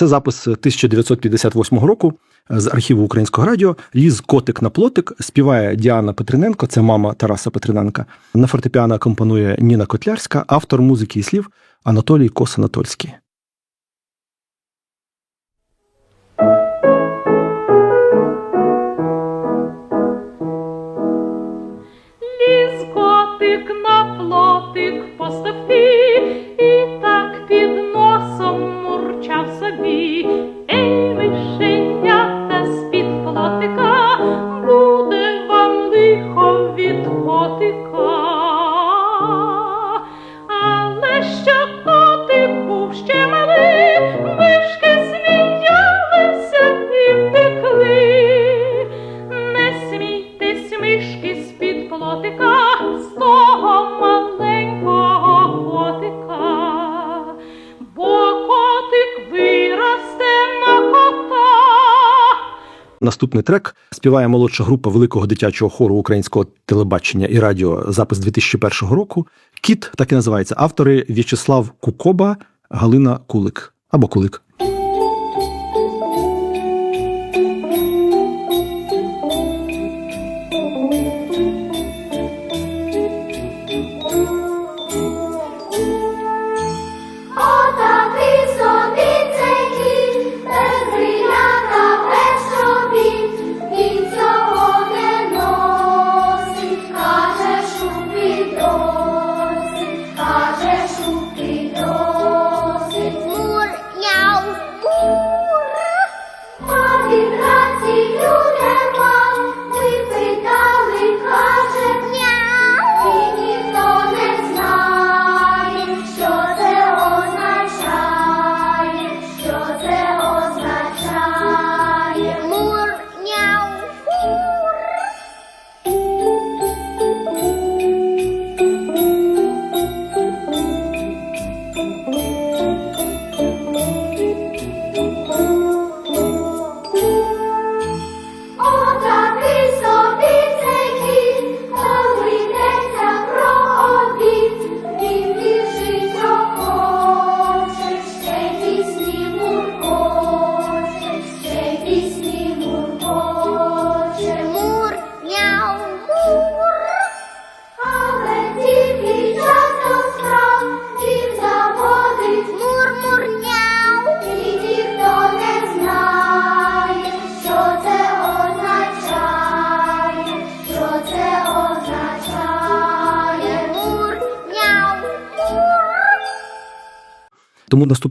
Це запис 1958 року з архіву українського радіо. Ліз Котик на плотик співає Діана Петриненко, це мама Тараса Петриненка. На фортепіано компонує Ніна Котлярська, автор музики і слів Анатолій Кос-Анатольський. Ліз котик на плотик по і так під servi et me Наступний трек співає молодша група великого дитячого хору українського телебачення і радіо запис 2001 року. Кіт так і називається. Автори В'ячеслав Кукоба, Галина Кулик або Кулик.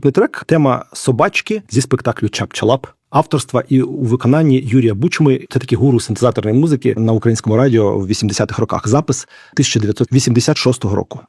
Наступний трек тема собачки зі спектаклю Чап-Чалап. Авторства і у виконанні Юрія Бучми це такі гуру синтезаторної музики на українському радіо в 80-х роках. Запис 1986 року.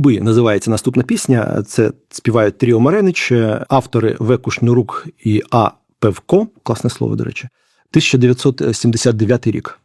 Люби називається наступна пісня. Це співають Тріо Маренич, е, автори В. І А. Певко. Класне слово, до речі, 1979 рік.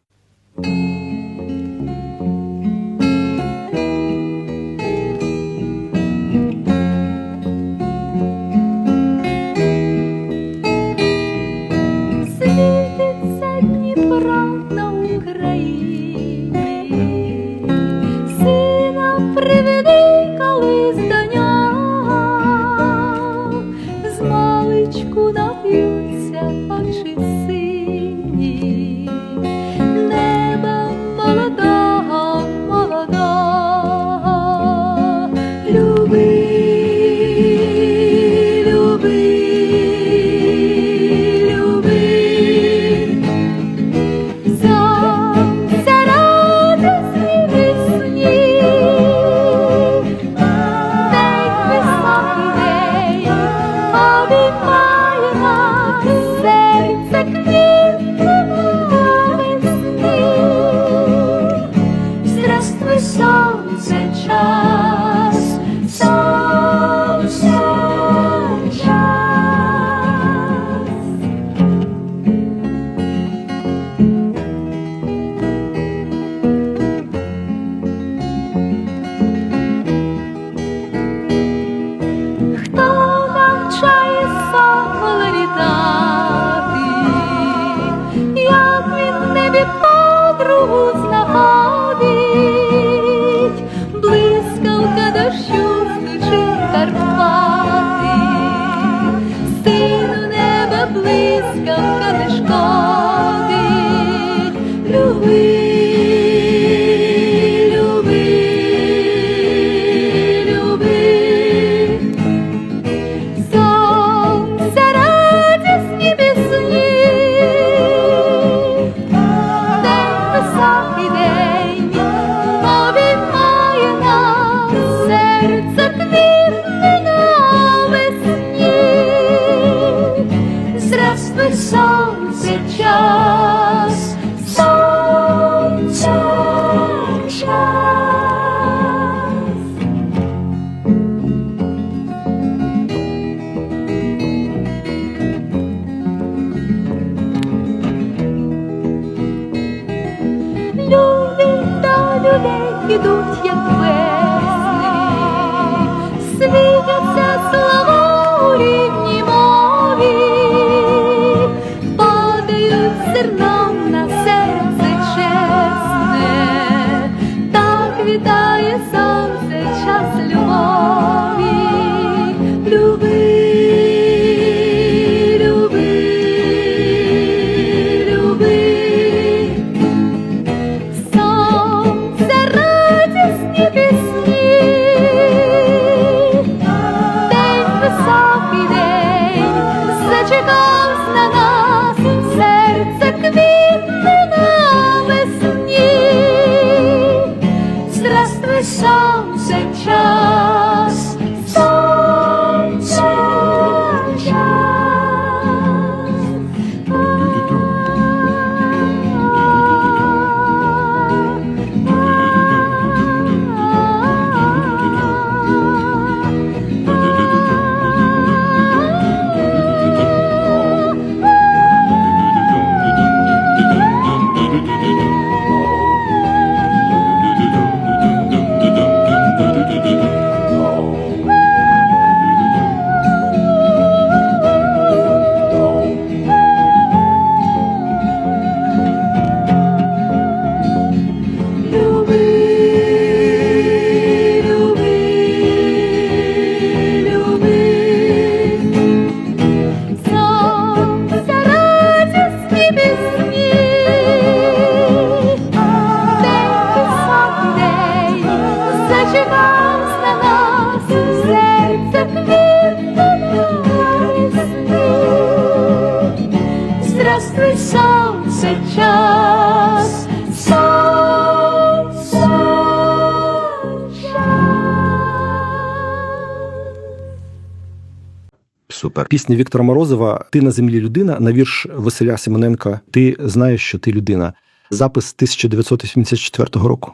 йдуть, як весни, світяться слава у рік. пісня Віктора Морозова Ти на землі людина на вірш Василя Симоненка Ти знаєш, що ти людина. Запис 1984 року.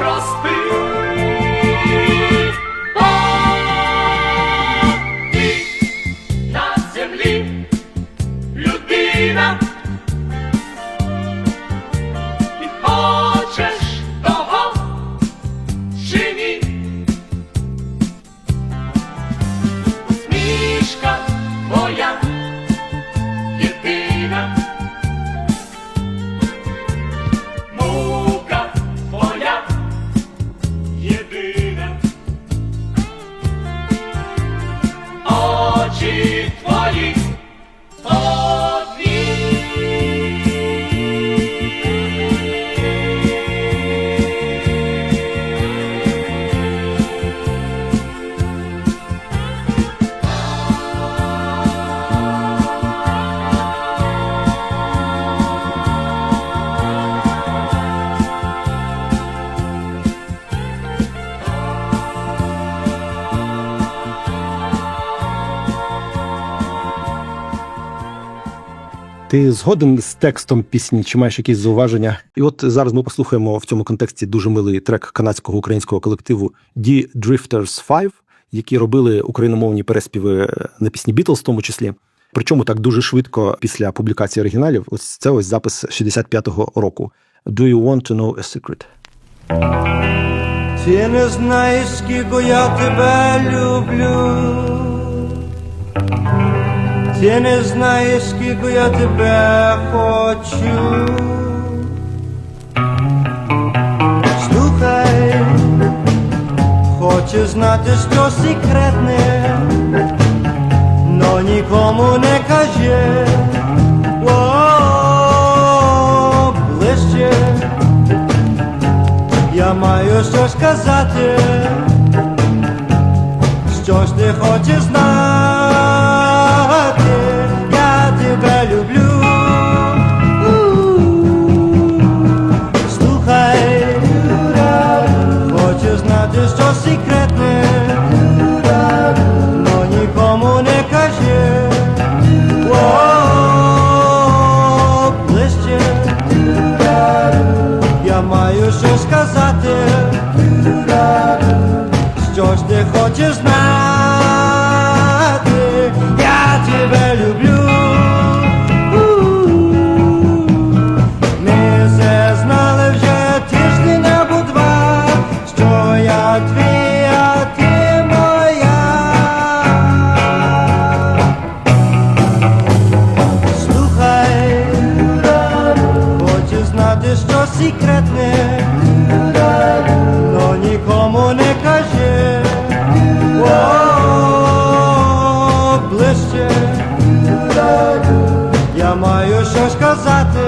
prospera. Ти згоден з текстом пісні, чи маєш якісь зауваження? І от зараз ми послухаємо в цьому контексті дуже милий трек канадського українського колективу The Drifters 5, які робили україномовні переспіви на пісні Beatles в тому числі. Причому так дуже швидко після публікації оригіналів. Ось це ось запис 65-го року. Do you want to know a secret? Ти не знаєш, скільки я тебе люблю. Ти не знаєш, скільки я тебе хочу. Слухай, хочу знати, що секретне, но нікому не кажи. О, ближче. Я маю що сказати, що ж ти хочеш знати, я маю що сказати,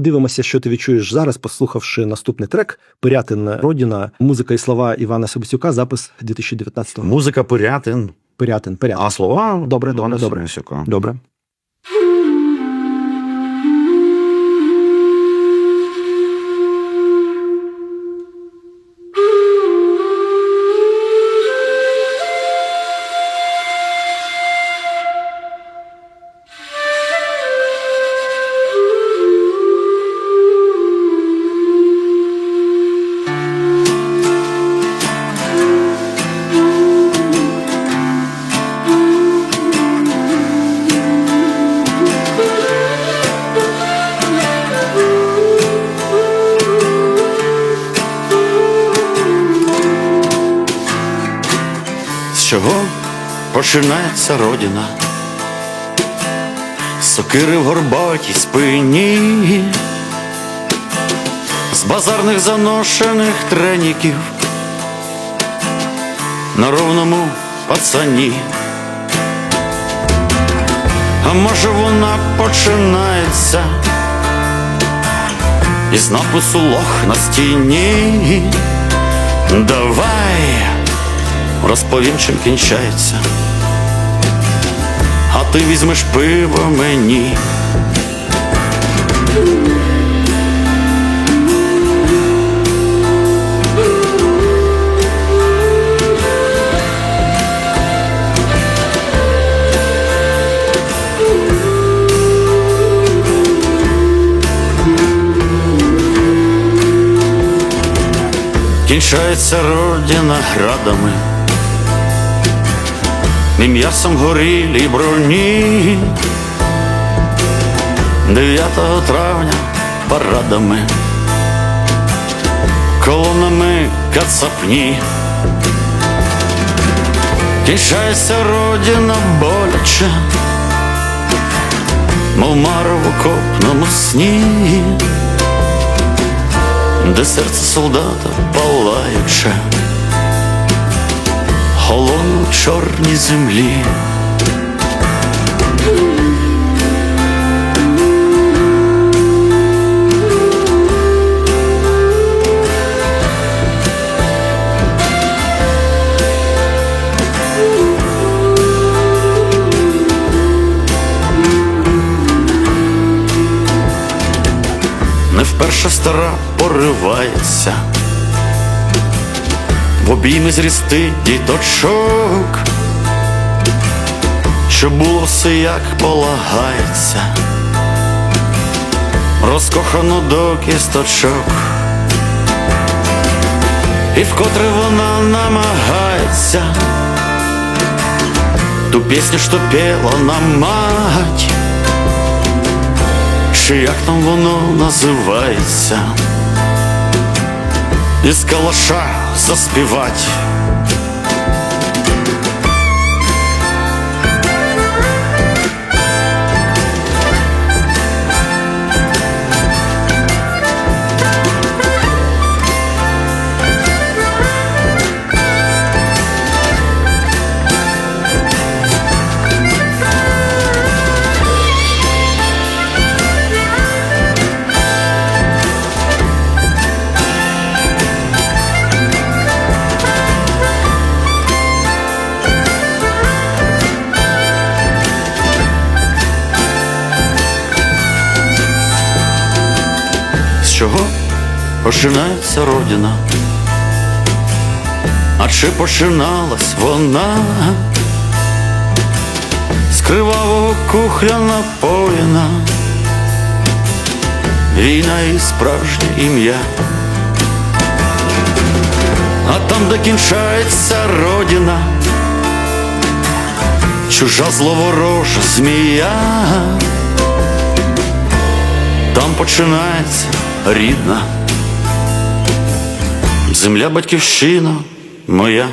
Подивимося, що ти відчуєш зараз, послухавши наступний трек Пирятин Родіна, музика і слова Івана Себастюка, запис 2019 року. Музика Пирятин, Пирятин, Пирятин. а слова Добре, добре, добре. Добре. Починається родина? Сокири в горбатій спині, з базарних заношених треніків на ровному пацані. А може вона починається із напису лох на стіні. Давай розповім, чим кінчається. Ти візьмеш пиво мені. Кінчається родина градами, і м'ясом горілі броні. 9 травня парадами, колонами кацапні. Кінчається родина боляче, мов маро в окопному сні де серце солдата палаюче, холону чорній землі. Не вперше стара поривається обійми зрісти діточок, щоб було все як полагається, розкохано до кісточок, і вкотре вона намагається ту пісню, що пела нам мать. Чи як там воно називається? Із калаша заспівать. Починається родина? А чи починалась вона? З кривавого кухля напоєна, війна і справжнє ім'я. А там, де кінчається родина, чужа зловорожа змія. Там починається рідна земля батьківщина моя.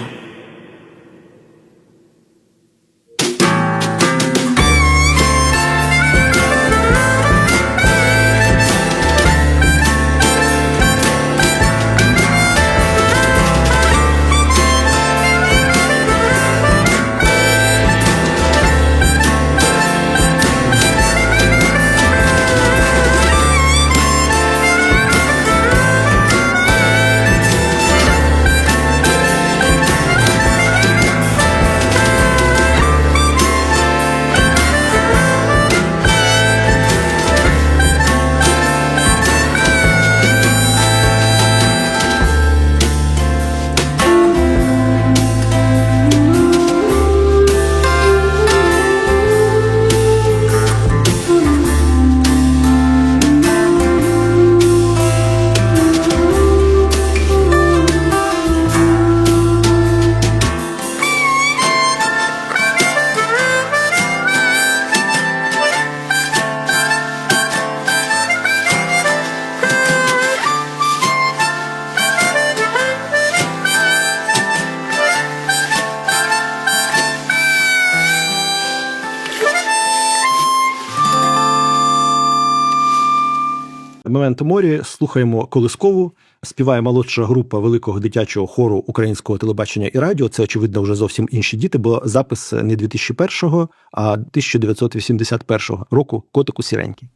Момент морі слухаємо колискову. Співає молодша група великого дитячого хору українського телебачення і радіо. Це очевидно вже зовсім інші діти, бо запис не 2001, а 1981 року котику сіренький.